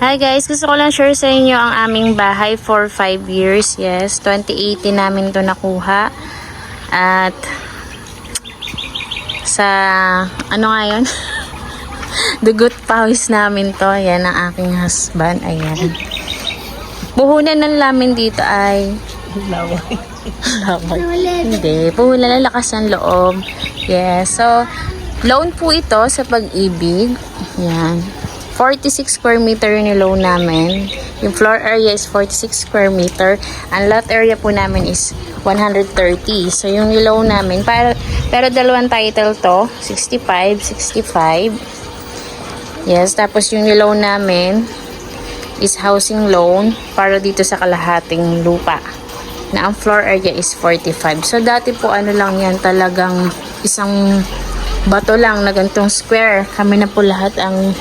Hi guys, gusto ko lang share sa inyo ang aming bahay for 5 years. Yes, 2018 namin to nakuha. At sa ano nga yun? Dugot pawis namin to. Yan ang aking husband. Ayan. Puhunan ng lamin dito ay Laway. Laway. Hindi. Puhunan ng lakas ng loob. Yes. So, loan po ito sa pag-ibig. Yan. 46 square meter yung loan namin. Yung floor area is 46 square meter. Ang lot area po namin is 130. So, yung loan namin, para, pero dalawang title to, 65, 65. Yes, tapos yung loan namin is housing loan para dito sa kalahating lupa na ang floor area is 45. So, dati po ano lang yan, talagang isang bato lang na gantong square. Kami na po lahat ang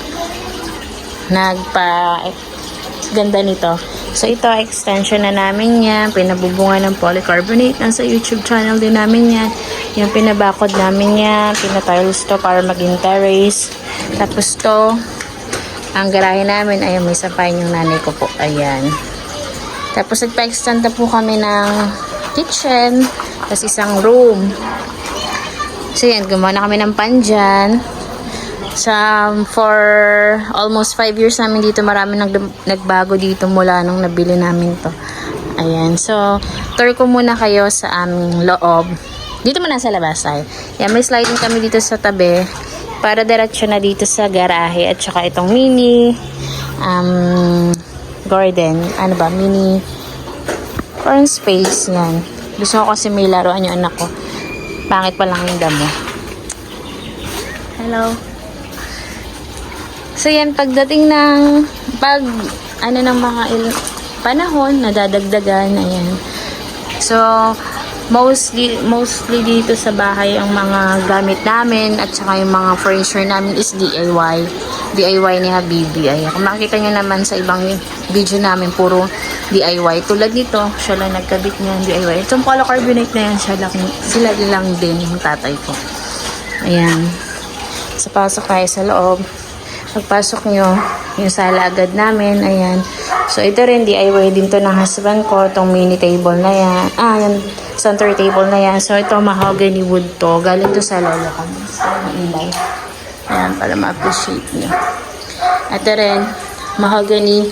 nagpa ganda nito. So, ito, extension na namin yan. Pinabubunga ng polycarbonate. Nasa YouTube channel din namin yan. Yung pinabakod namin yan. Pinatiles to para maging terrace. Tapos to, ang garahe namin, ayan, may sampayan yung nanay ko po. Ayan. Tapos nagpa-extend na po kami ng kitchen. Tapos isang room. So yan, gumawa na kami ng pan dyan. Sa, for almost 5 years namin dito, marami nag, nagbago dito mula nung nabili namin to. Ayan. So, tour ko muna kayo sa aming loob. Dito muna sa labas tayo. Yan, may sliding kami dito sa tabi. Para diretso na dito sa garahe. At saka itong mini um, garden. Ano ba? Mini parang space yan. Gusto ko kasi may laruan yung anak ko. Pangit pa lang yung damo. Hello. So yan, pagdating ng pag ano ng mga il- panahon, nadadagdagan, ayan. So, mostly mostly dito sa bahay ang mga gamit namin at saka yung mga furniture namin is DIY. DIY ni Habibi. Ayan. Kung makikita nyo naman sa ibang video namin, puro DIY. Tulad nito, siya lang nagkabit niya ng DIY. Itong polycarbonate na yan, siya lang, sila lang din yung tatay ko. Ayan. Sa pasok tayo sa loob. Pagpasok nyo, yung sala agad namin, ayan. So, ito rin, DIY din to ng husband ko, itong mini table na yan. Ah, yung center table na yan. So, ito, mahogany wood to. Galing to sa lolo ko. So, ilay. Ayan, para ma-appreciate nyo. Ito rin, mahogany.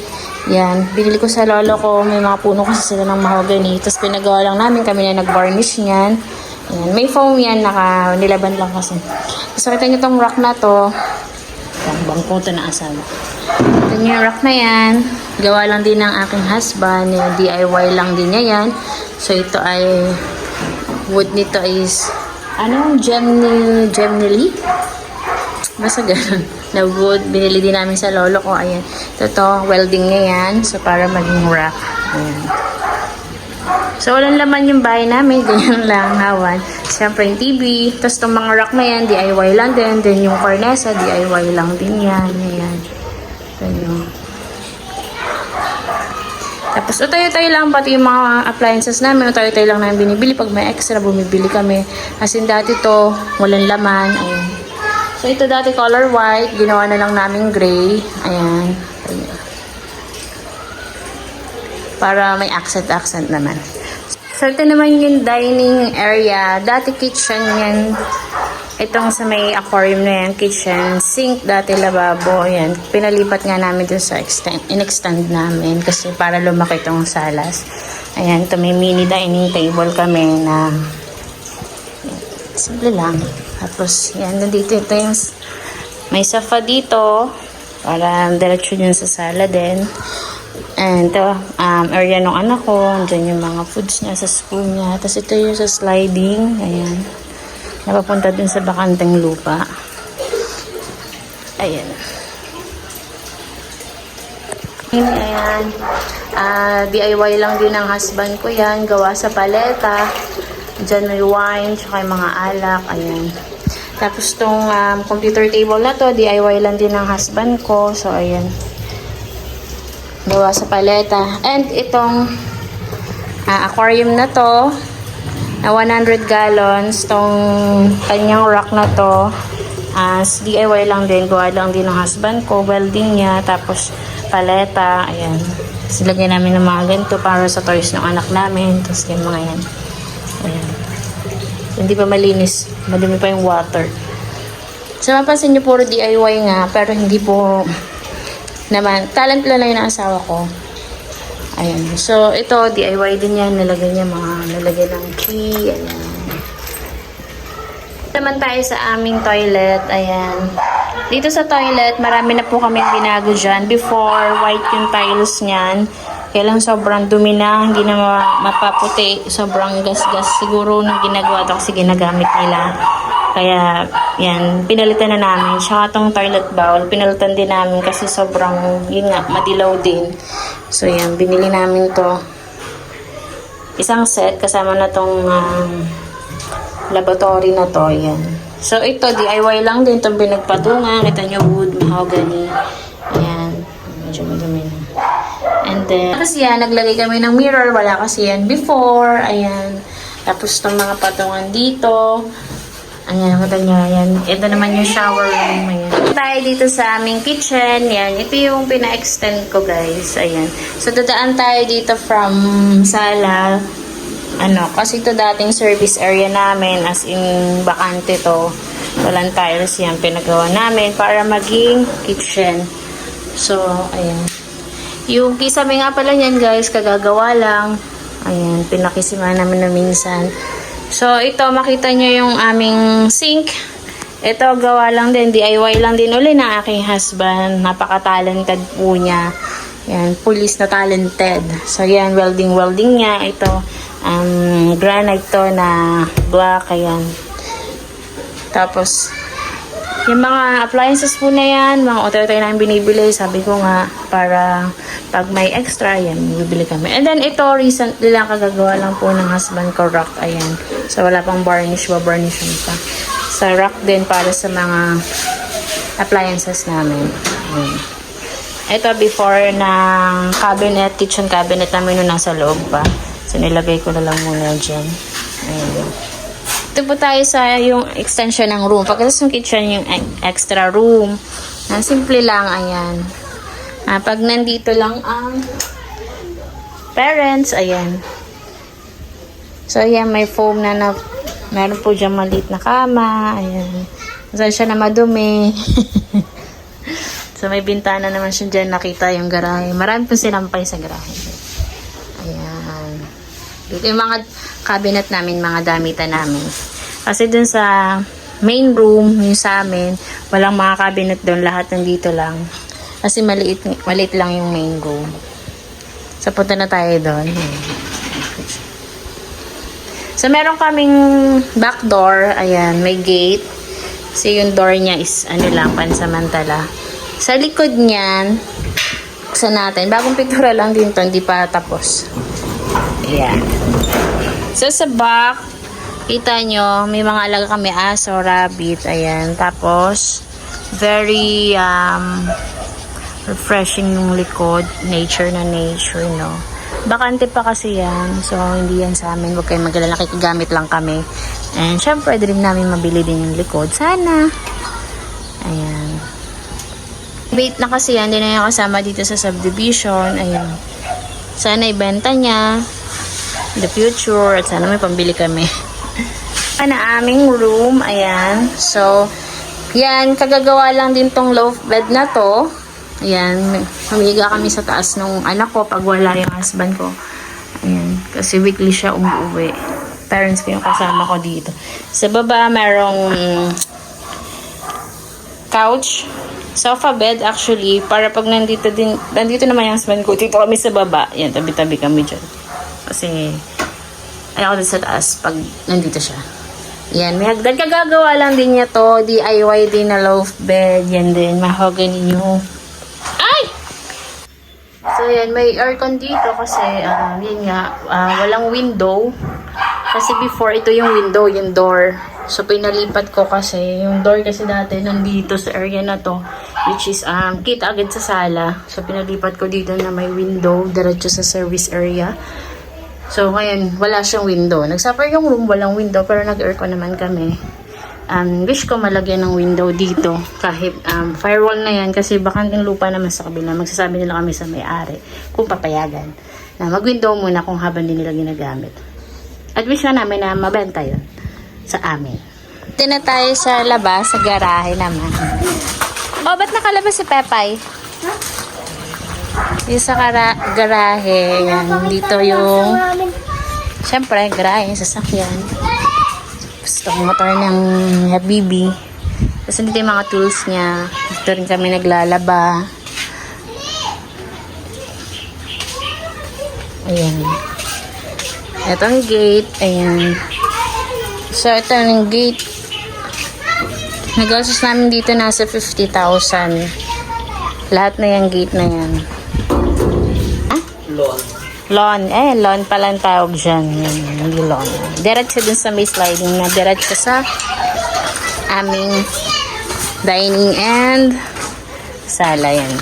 Yan, binili ko sa lolo ko. May mga puno kasi sila ng mahogany. Tapos pinagawa lang namin, kami na nag-varnish niyan. Ayan, may foam yan, naka, nilaban lang kasi. So, kita nyo tong rack na to. Ang bangko to na asawa. Ito yung rack na yan. Gawa lang din ng aking husband. Yung DIY lang din niya yan. So, ito ay wood nito is ano? Gemni, Gemnili? Basta ganun. Na wood. Binili din namin sa lolo ko. Ayan. Ito to, welding niya yan. So, para maging rack. Ayan. So, walang laman yung bahay namin. Ganyan lang, hawan. Siyempre, yung TV. Tapos, itong mga rack na yan, DIY lang din. Then, yung cornesa, DIY lang din yan. Ayan. Ganyan. Tapos, tayo-tayo lang pati yung mga appliances namin. Tayo-tayo lang namin binibili. Pag may extra, bumibili kami. As in, dati to, walang laman. Ayan. So, ito dati color white. Ginawa na lang namin gray. Ayan. Ayan. Para may accent-accent naman. So, ito naman yung dining area. Dati kitchen yan. Itong sa may aquarium na yan, kitchen, sink, dati lababo, yan. Pinalipat nga namin dun sa extend, in-extend namin kasi para lumaki itong salas. Ayan, ito may mini dining table kami na simple lang. Tapos, yan, nandito ito yung may sofa dito para diretso dyan sa sala din. And ito, um, area ng anak ko. Diyan yung mga foods niya sa school niya. Tapos ito yung sa sliding. Ayan. Napapunta dun sa bakanteng lupa. Ayan. Ayan. Ah, DIY lang din ng husband ko yan. Gawa sa paleta. Diyan may wine, tsaka yung mga alak. Ayan. Tapos tong um, computer table na to, DIY lang din ng husband ko. So, ayan gawa sa paleta. And itong ah, aquarium na to, na 100 gallons, tong kanyang rock na to, as DIY lang din, gawa lang din ng husband ko, welding niya, tapos paleta, ayan. Tapos lagyan namin ng mga ganito para sa toys ng anak namin. Tapos yung mga yan. Ayan. Hindi pa malinis. Madumi pa yung water. So, mapansin nyo puro DIY nga, pero hindi po naman, talent lang lang yung asawa ko. Ayan. So, ito, DIY din yan. Nalagay niya mga, nalagay ng key. Ayan. Naman tayo sa aming toilet. Ayan. Dito sa toilet, marami na po kami binago dyan. Before, white yung tiles niyan. Kaya lang sobrang dumi na, hindi na ma- mapaputi. Sobrang gas-gas. Siguro nung ginagawa to kasi ginagamit nila. Kaya, yan, pinalitan na namin. Tsaka tong toilet bowl, pinalitan din namin kasi sobrang, yun nga, madilaw din. So, yan, binili namin to. Isang set, kasama na tong um, laboratory na to, yan. So, ito, DIY lang din itong binagpatungan. Kita nyo, wood, mahogany. Ayan. Medyo madumi na. And then, tapos yan, naglagay kami ng mirror. Wala kasi yan before. Ayan. Tapos itong mga patungan dito. Ayan, nakita nyo, ayan. Ito naman yung shower room. Ayan. Tayo dito sa aming kitchen. Yan, ito yung pina-extend ko, guys. Ayan. So, dadaan tayo dito from sala. Ano, kasi ito dating service area namin. As in, bakante to. Walang tiles yan. Pinagawa namin para maging kitchen. So, ayan. Yung kisame nga pala yan, guys, kagagawa lang. Ayan, pinakisima namin na minsan. So, ito, makita nyo yung aming sink. Ito, gawa lang din, DIY lang din uli ng aking husband. Napaka-talented po niya. Yan, police na talented. So, yan, welding-welding niya. Ito, um, granite to na black. Ayan. Tapos, yung mga appliances po na yan, mga auto-auto namin binibili, sabi ko nga, para pag may extra, yan, bibili kami. And then, ito, recently lang kagagawa lang po ng husband ko, rock, ayan. So, wala pang varnish, ba-varnishan pa. Sa rock din, para sa mga appliances namin. Ayan. Ito, before ng cabinet, kitchen cabinet namin nung nasa loob pa. So, nilagay ko na lang muna dyan. Ayan. Ito po tayo sa yung extension ng room. Pagkatapos yung kitchen, yung e- extra room. Ang simple lang, ayan. Ah, pag nandito lang ang parents, ayan. So, ayan, may foam na na, meron po dyan maliit na kama, ayan. Saan siya na madumi. so, may bintana naman siya dyan, nakita yung garahe. Marami po sinampay sa garahe. Dito yung mga cabinet namin, mga damitan namin. Kasi dun sa main room, yung sa amin, walang mga cabinet doon, lahat nandito lang. Kasi maliit, maliit lang yung main room. So, punta na tayo doon. So, meron kaming back door. Ayan, may gate. Kasi yung door niya is, ano lang, pansamantala. Sa likod niyan, buksan natin. Bagong pintura lang din to, hindi pa tapos. Ayan. So, sa back, kita nyo, may mga alaga kami aso, rabbit, ayan. Tapos, very, um, refreshing yung likod. Nature na nature, no? Bakante pa kasi yan. So, hindi yan sa amin. Huwag kayong magalala. Nakikigamit lang kami. And, syempre, dream namin mabili din yung likod. Sana. Ayan. Wait na kasi yan. Hindi na yung kasama dito sa subdivision. Ayan. Sana ibenta niya the future at sana may pambili kami. na aming room, ayan. So, yan, kagagawa lang din tong loaf bed na to. Ayan, humiga kami sa taas nung anak ko pag wala yung husband ko. Ayan, kasi weekly siya umuwi. Parents ko yung kasama ko dito. Sa baba, merong couch, sofa bed actually, para pag nandito din, nandito naman yung husband ko, dito kami sa baba. Yan, tabi-tabi kami dyan. Kasi, ayaw ko sa taas pag nandito siya. Yan, may hagdan. Kagagawa lang din niya to. DIY din na loaf bed. Yan din, mahogany nyo. Ay! So, yan, may aircon dito kasi, ah, yun nga, ah, walang window. Kasi before, ito yung window, yung door. So, pinalipat ko kasi, yung door kasi dati nandito sa area na to, which is, um, kita agad sa sala. So, pinalipat ko dito na may window, diretso sa service area. So, ngayon, wala siyang window. Nagsuffer yung room, walang window, pero nag-aircon naman kami. Um, wish ko malagyan ng window dito. Kahit um, firewall na yan kasi bakanting lupa naman sa kabila. Magsasabi nila kami sa may-ari kung papayagan. Na mag-window muna kung habang din nila ginagamit. At wish na namin na mabenta yun sa amin. Dito na tayo sa labas, sa garahe naman. Oh, ba't nakalabas si Pepay? Yung sa kara- garahe, yan. Dito yung, syempre, garahe, sasakyan. Gusto kong motor ng Habibi. Tapos dito yung mga tools niya. Dito rin kami naglalaba. Ayan. Ito ang gate. Ayan. So, ito ang gate. Nagastos namin dito nasa 50,000. Lahat na yung gate na yan. Lawn. Lawn. Eh, lawn pala ang tawag dyan. Yan, hindi lawn. Diretso dun sa may sliding na diretso sa aming dining and sala yan.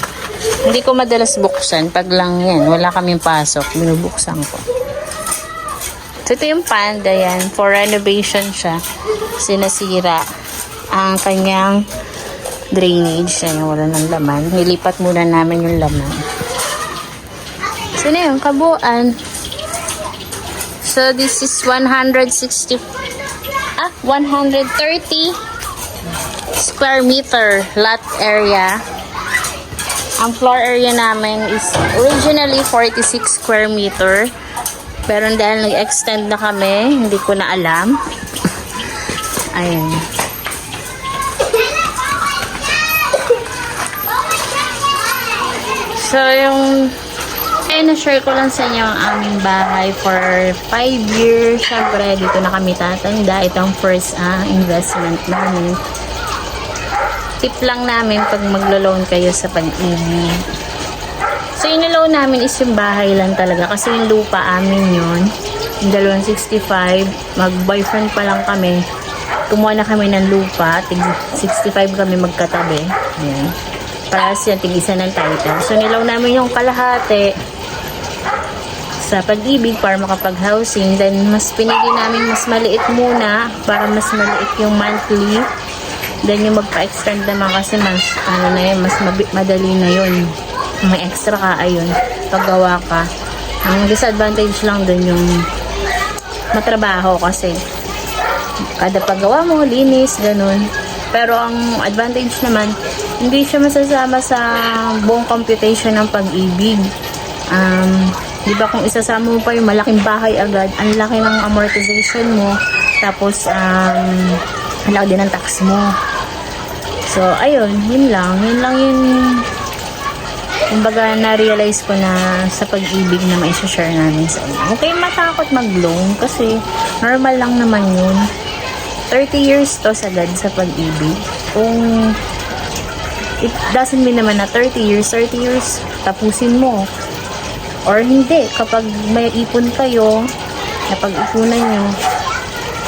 Hindi ko madalas buksan. Pag lang yan, wala kaming pasok. Binubuksan ko. So, ito yung panda yan. For renovation siya. Sinasira ang kanyang drainage. Yan, wala ng laman. Nilipat muna namin yung laman. So, na yun, kabuuan. So, this is 160, ah, 130 square meter lot area. Ang floor area namin is originally 46 square meter. Pero dahil nag-extend na kami, hindi ko na alam. Ayan. So, yung eh, na-share ko lang sa inyo ang aming bahay for 5 years. Siyempre, dito na kami tatanda. Ito ang first ah, investment namin. Tip lang namin pag maglo-loan kayo sa pag-ibig. So, yung loan namin is yung bahay lang talaga. Kasi yung lupa amin yun. Yung 265. Mag-boyfriend pa lang kami. Kumuha na kami ng lupa. Tig 65 kami magkatabi. Ayan. Para siya tig-isa ng title. So, nilaw namin yung kalahati sa pag-ibig para makapag-housing. Then, mas pinili namin mas maliit muna para mas maliit yung monthly. Then, yung magpa-extend naman kasi mas, ano na yun, mas madali na yun. May extra ka, ayun, paggawa ka. Ang disadvantage lang dun yung matrabaho kasi kada paggawa mo, linis, ganun. Pero ang advantage naman, hindi siya masasama sa buong computation ng pag-ibig. Um, di ba kung isasama mo pa yung malaking bahay agad, ang laki ng amortization mo, tapos um, ang laki din ng tax mo. So, ayun, yun lang. Yun lang yun kumbaga na-realize ko na sa pag-ibig na may share namin sa inyo. Okay, matakot mag-loan kasi normal lang naman yun. 30 years to sagad sa pag-ibig. Kung it doesn't mean naman na 30 years, 30 years, tapusin mo. Or hindi, kapag may ipon kayo, na pag-ipunan nyo,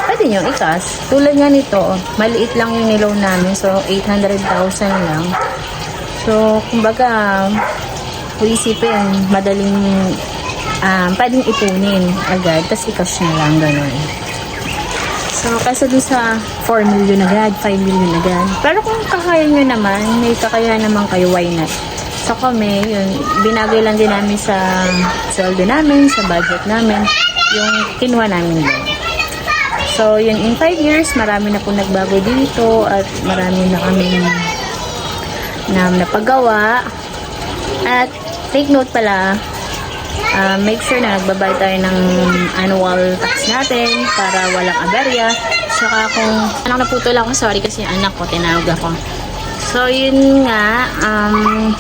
pwede nyo ikas. Tulad nga nito, maliit lang yung nilaw namin, so 800,000 lang. So, kumbaga, kung madaling, um, pwedeng ipunin agad, tapos i-cash lang, ganun. So, kaysa dun sa 4 million agad, 5 million agad. Pero kung kakaya nyo naman, may kakaya naman kayo, why not? So, kami, yun, binagay lang din namin sa sweldo namin, sa budget namin, yung kinuha namin yun. So, yun, in 5 years, marami na po nagbago dito at marami na kami na napagawa. At take note pala, ah, make sure na nagbabayad tayo ng annual tax natin para walang aberya. Saka kung anak naputol ako, sorry kasi anak ko, tinawag ako. So, yun nga, um,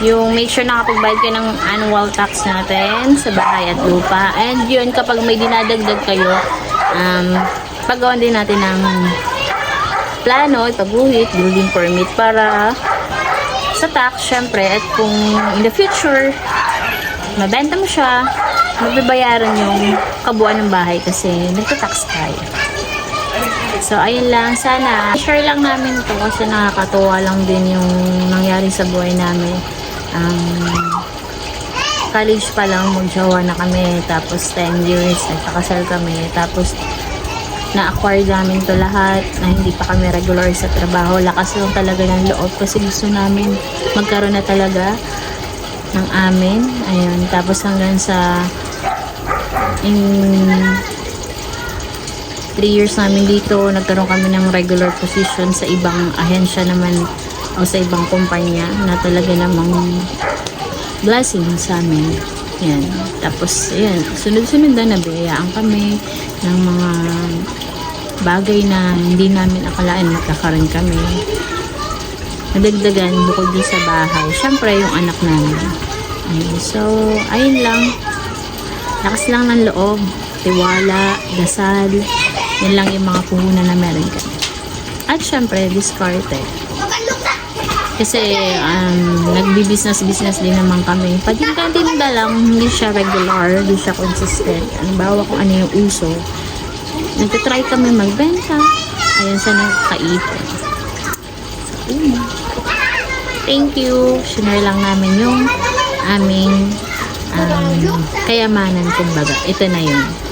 yung make sure nakapagbayad ka ng annual tax natin sa bahay at lupa. And yun, kapag may dinadagdag kayo, um, paggawan din natin ng plano, ipaguhit, building permit para sa tax, syempre, at kung in the future, mabenta mo siya, magbabayaran yung kabuuan ng bahay kasi nagtatax tayo. So, ayun lang. Sana, share lang namin to kasi nakakatuwa lang din yung nangyari sa buhay namin. Um, college pa lang, magjowa na kami. Tapos, 10 years, nagpakasal kami. Tapos, na-acquire namin to lahat na hindi pa kami regular sa trabaho. Lakas lang talaga ng loob kasi gusto namin magkaroon na talaga ng amin. Ayun. Tapos hanggang sa in 3 years namin dito, nagkaroon kami ng regular position sa ibang ahensya naman o sa ibang kumpanya na talaga namang blessing sa amin. Yan. Tapos, yan. Sunod-sunod na nabiyayaan kami ng mga bagay na hindi namin akalaan magkakaroon kami. Nadagdagan bukod din sa bahay. Siyempre, yung anak namin. Ayun. So, ayun lang. Lakas lang ng loob. Tiwala, dasal. Yan lang yung mga puhunan na meron kami. At syempre, diskarte. Kasi um, nagbi-business-business din naman kami. Patinda-tinda lang, hindi siya regular, hindi siya consistent. Ano bawa kung ano yung uso. Nagtitry kami magbenta. Ayun sa nagkaipon. Thank you. Share lang namin yung aming um, kayamanan, kumbaga. Ito na yun.